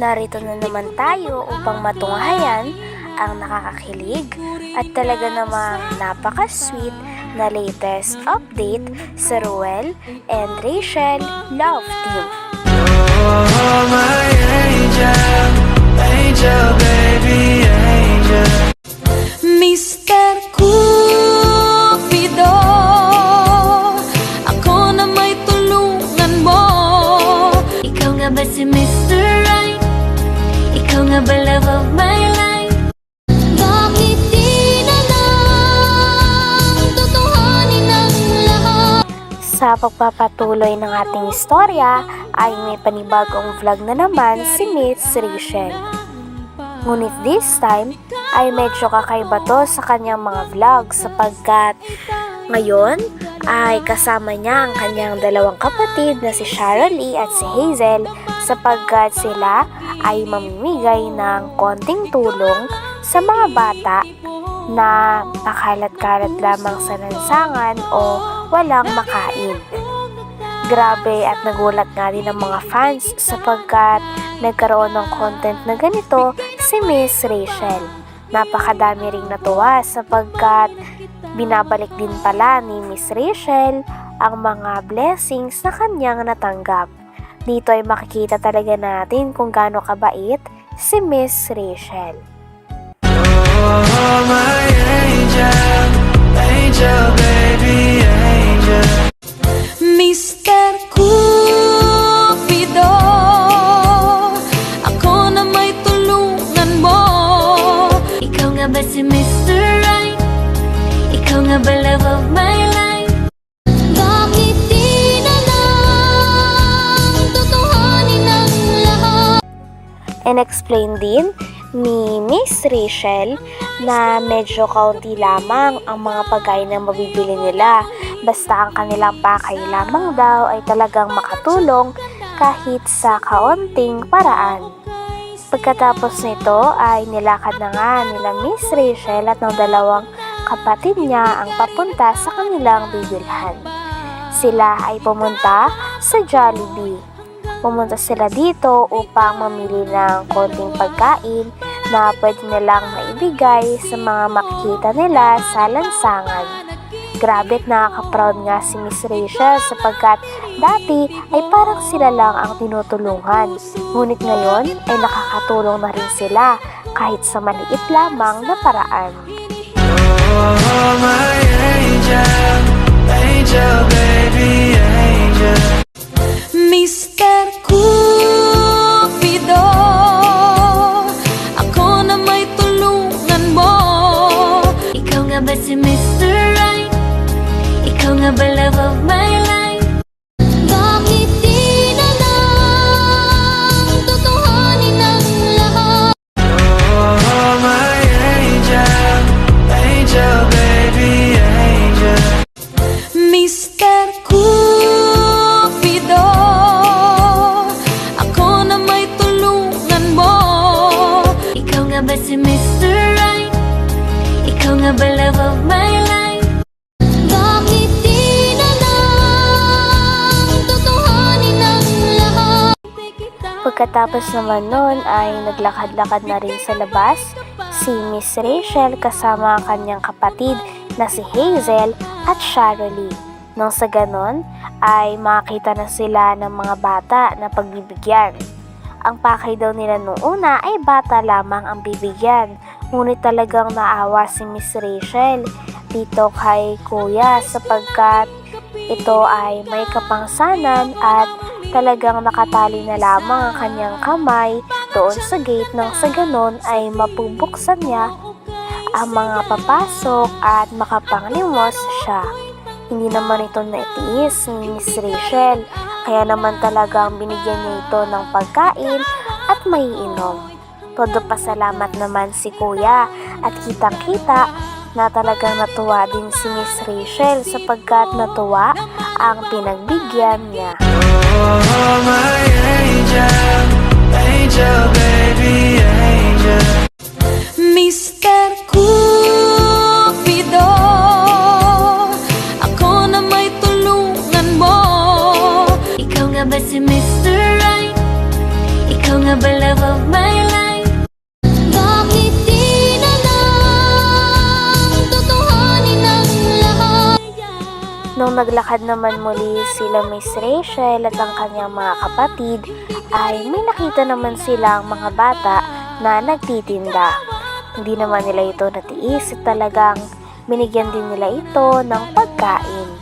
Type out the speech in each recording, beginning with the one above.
narito na naman tayo upang matunghayan ang nakakakilig at talaga namang napaka-sweet na latest update sa Ruel and Rachel Love Team. Sa pagpapatuloy ng ating istorya ay may panibagong vlog na naman si Miss Rachel. Ngunit this time ay medyo kakaiba to sa kanyang mga vlog sapagkat ngayon ay kasama niya ang kanyang dalawang kapatid na si Sharon Lee at si Hazel sapagkat sila ay mamimigay ng konting tulong sa mga bata na pakalat-kalat lamang sa lansangan o walang makain. Grabe at nagulat nga din ang mga fans sapagkat nagkaroon ng content na ganito si Miss Rachel. Napakadami ring natuwa sapagkat binabalik din pala ni Miss Rachel ang mga blessings na kanyang natanggap. Dito ay makikita talaga natin kung gaano kabait si Miss Rachel. Oh, my and explain din ni Miss Rachel na medyo kaunti lamang ang mga pagkain na mabibili nila. Basta ang kanilang pakay lamang daw ay talagang makatulong kahit sa kaunting paraan. Pagkatapos nito ay nilakad na nga nila Miss Rachel at ng dalawang kapatid niya ang papunta sa kanilang bibilhan. Sila ay pumunta sa Jollibee. Pumunta sila dito upang mamili ng konting pagkain na pwede nilang maibigay sa mga makikita nila sa lansangan. Grabe at nakaka-proud nga si Miss Rachel sapagkat dati ay parang sila lang ang tinutulungan. Ngunit ngayon ay nakakatulong na rin sila kahit sa maliit lamang na paraan. Oh, my angel, nga ba si Mr. Right? Ikaw nga ba love of my life? Bakit di na lang ang lahat? Pagkatapos naman nun ay naglakad-lakad na rin sa labas si Miss Rachel kasama ang kanyang kapatid na si Hazel at Sharolee. Nang sa ganon ay makita na sila ng mga bata na pagbibigyan. Ang pakay daw nila noong una ay bata lamang ang bibigyan. Ngunit talagang naawa si Miss Rachel dito kay Kuya sapagkat ito ay may kapangsanan at talagang nakatali na lamang ang kanyang kamay doon sa gate nang sa ganon ay mapubuksan niya ang mga papasok at makapanglimos siya. Hindi naman ito naitiis ni Miss Rachel, kaya naman talagang binigyan niya ito ng pagkain at maiinom. Todo pasalamat naman si Kuya at kitang-kita na talagang natuwa din si Miss Rachel sapagkat natuwa ang pinagbigyan niya. Oh, my angel, angel, baby, angel. Mr. Nung naglakad naman muli sila Miss Rachel at ang kanyang mga kapatid, ay may nakita naman silang mga bata na nagtitinda. Hindi naman nila ito natiis at talagang binigyan din nila ito ng pagkain.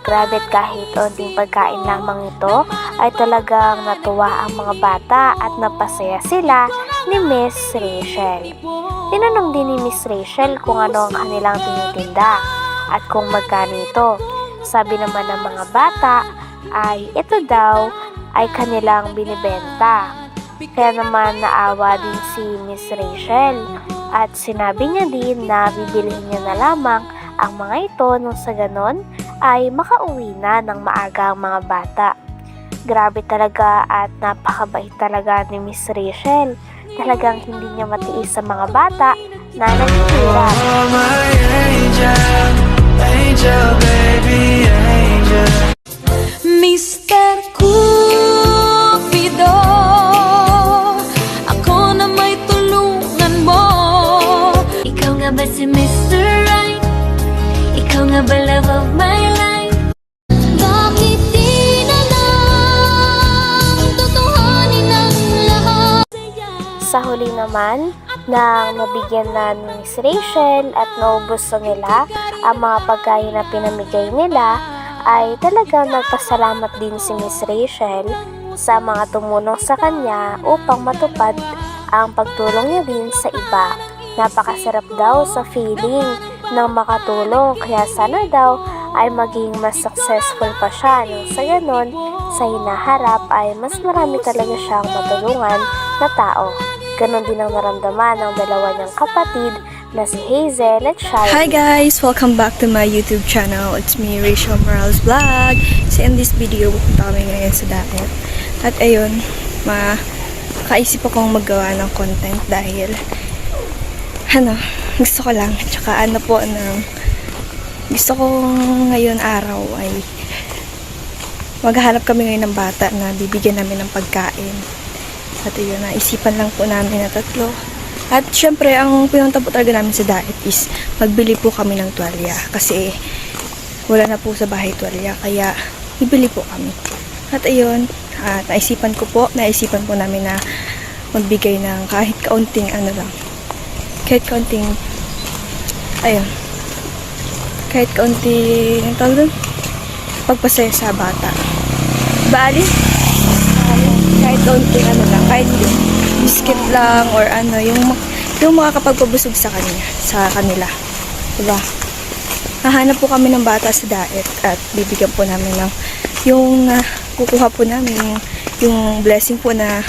Grabe kahit onting pagkain lamang ito ay talagang natuwa ang mga bata at napasaya sila ni Miss Rachel. Tinanong din ni Miss Rachel kung ano ang kanilang tinitinda at kung magkano ito. Sabi naman ng mga bata ay ito daw ay kanilang binibenta. Kaya naman naawa din si Miss Rachel at sinabi niya din na bibilihin niya na lamang ang mga ito nung sa ganon ay makauwi na ng maaga ang mga bata. Grabe talaga at napakabait talaga ni Miss Rachel. Talagang hindi niya matiis sa mga bata na naghihirap. Oh, my angel, angel, baby, angel. Sa huli naman, nang nabigyan na ni Rachel at naubos na nila ang mga pagkain na pinamigay nila, ay talagang nagpasalamat din si Miss Rachel sa mga tumulong sa kanya upang matupad ang pagtulong niya din sa iba. Napakasarap daw sa feeling ng makatulong kaya sana daw ay maging mas successful pa siya nang sa ganon sa hinaharap ay mas marami talaga siyang matulungan na tao. Ganon din ang naramdaman ng dalawa niyang kapatid na si Hazel at Shirley. Hi guys! Welcome back to my YouTube channel. It's me, Rachel Morales Vlog. So in this video, pupunta kami ngayon sa dagat. At ayun, makaisip akong maggawa ng content dahil ano, gusto ko lang. Tsaka ano po, ng, gusto ko ngayon araw ay maghahanap kami ngayon ng bata na bibigyan namin ng pagkain. At yun, naisipan lang po namin na tatlo. At syempre, ang pinunta po talaga namin sa diet is magbili po kami ng tuwalya. Kasi wala na po sa bahay tuwalya. Kaya bibili po kami. At ayun, at naisipan ko po, naisipan po namin na magbigay ng kahit kaunting ano lang. Kahit kaunting, ayun, kahit kaunting, ang tawag doon? Pagpasaya sa bata. Bali? Kahit kaunting ano lang, kahit yung biscuit lang or ano, yung, yung makakapagpabusog sa kanya, sa kanila. Diba? Hahanap po kami ng bata sa diet at bibigyan po namin ng yung ah, kukuha po namin yung, yung blessing po na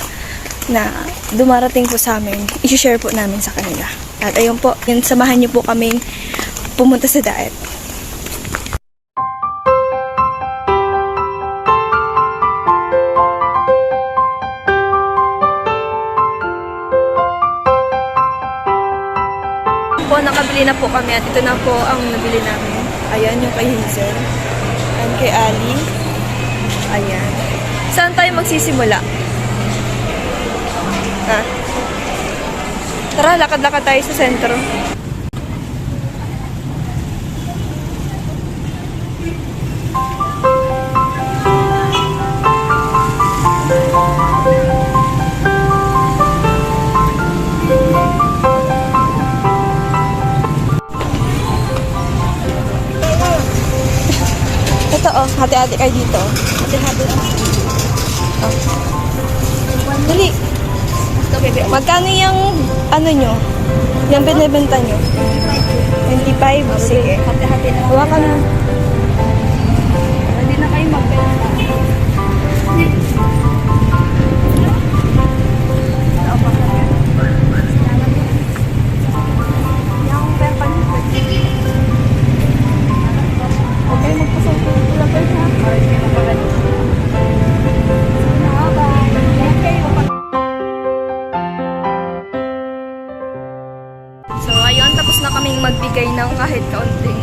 na dumarating po sa amin, isi-share po namin sa kanila. At ayun po, yun, samahan niyo po kaming pumunta sa diet. Nakabili na po kami at ito na po ang nabili namin. Ayan, yung kay Hazel. And kay Ali. Ayan. Saan tayo magsisimula? Ha? Tara, lakad-lakad tayo sa sentro. Oh, hati-hati kayo dito. Hati-hati. Oh. Dali. Magkano yung ano nyo? Yung binibenta nyo? 25? Sige. Hati-hati na. Huwa ka na. Hindi na kayo magbenta. Tapos na kaming magbigay ng kahit kaunting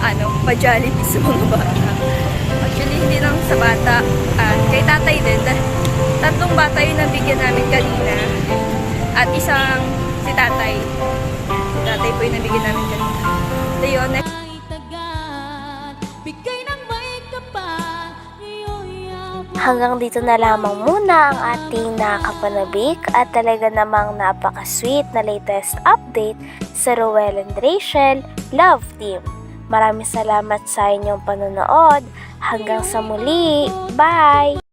ano, pa-jollibee sa mga bata. Actually, hindi lang sa bata, at kay tatay din. Tatlong bata yung nabigyan namin kanina. At isang si tatay. Si tatay po yung nabigyan namin kanina. Ito yun. Next Hanggang dito na lamang muna ang ating nakapanabik at talaga namang napaka-sweet na latest update sa Ruel and Rachel Love Team. Maraming salamat sa inyong panonood. Hanggang sa muli. Bye!